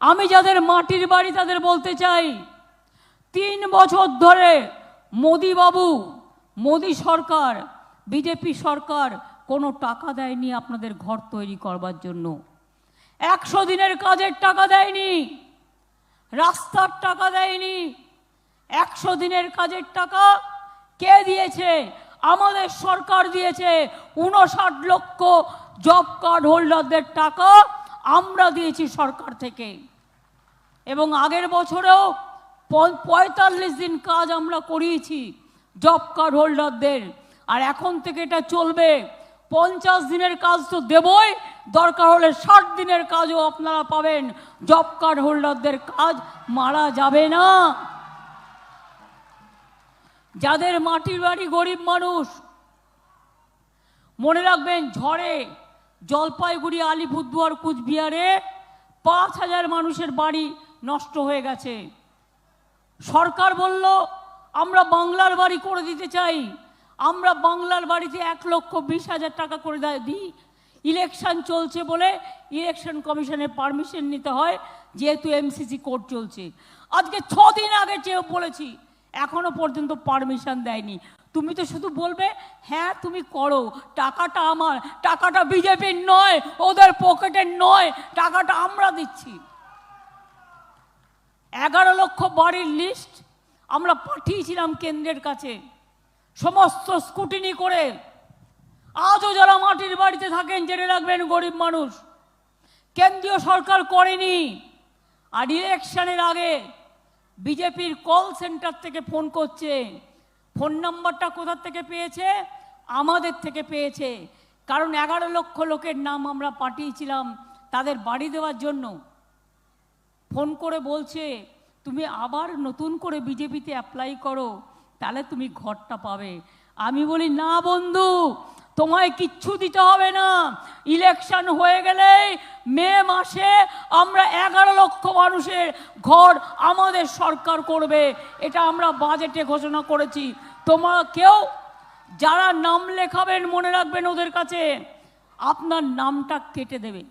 আমি যাদের মাটির বাড়ি তাদের বলতে চাই, তিন বছর ধরে মোদি বাবু মোদি সরকার, বিজেপি সরকার কোনো টাকা দেয়নি আপনাদের ঘর তৈরি করবার জন্য। একশো দিনের কাজের টাকা দেয়নি, রাস্তার টাকা দেয়নি, একশো দিনের কাজের টাকা কে দিয়েছে? আমাদের সরকার দিয়েছে। উনষাট লক্ষ জব কার্ড হোল্ডারদের টাকা আমরা দিয়েছি সরকার থেকে। এবং আগের বছরেও পঁয়তাল্লিশ দিন কাজ আমরা করিয়েছি জব কার্ড হোল্ডারদের আর এখন থেকে এটা চলবে। পঞ্চাশ দিনের কাজ তো দেবই, দরকার হলে ষাট দিনের কাজও আপনারা পাবেন। জব কার্ড হোল্ডারদের কাজ মারা যাবে না। যাদের মাটির বাড়ি গরিব মানুষ, মনে রাখবেন ঝড়ে জলপাইগুড়ি, আলিপুরদুয়ার, কুচবিহারে পাঁচ হাজার মানুষের বাড়ি নষ্ট হয়ে গেছে। সরকার বলল, আমরা বাংলার বাড়ি করে দিতে চাই। আমরা বাংলার বাড়িতে এক লক্ষ বিশ হাজার টাকা করে দিই। ইলেকশন চলছে বলে ইলেকশন কমিশনের পারমিশন নিতে হয়, যেহেতু এমসিসি কোর্ট চলছে। আজকে দিন আগে চেয়ে বলেছি এখনও পর্যন্ত পারমিশন দেয়নি। তুমি তো শুধু বলবে হ্যাঁ তুমি করো। টাকাটা আমার। টাকাটা বিজেপির নয়, ওদের পকেটের নয়। টাকাটা আমরা দিচ্ছি। এগারো লক্ষ বাড়ির লিস্ট আমরা পাঠিয়েছিলাম কেন্দ্রের কাছে। সমস্ত স্কুটিনি করে। আজও যারা মাটির বাড়িতে থাকেন, জেনে রাখবেন, গরিব মানুষ। কেন্দ্রীয় সরকার করেনি। আর ইলেকশনের আগে বিজেপির কল সেন্টার থেকে ফোন করছে। ফোন নাম্বারটা কোথার থেকে পেয়েছে? আমাদের থেকে পেয়েছে। কারণ এগারো লক্ষ লোকের নাম আমরা পাঠিয়েছিলাম তাদের বাড়ি দেওয়ার জন্য। ফোন করে বলছে, তুমি আবার নতুন করে বিজেপিতে অ্যাপ্লাই করো, তাহলে তুমি ঘরটা পাবে। আমি বলি, না বন্ধু, তোমায় কিচ্ছু দিতে হবে না। ইলেকশন হয়ে গেলেই মে মাসে আমরা এগারো লক্ষ মানুষের ঘর আমাদের সরকার করবে, এটা আমরা বাজেটে ঘোষণা করেছি। তোমার কেউ যারা নাম লেখাবেন, মনে রাখবেন ওদের কাছে, আপনার নামটা কেটে দেবে।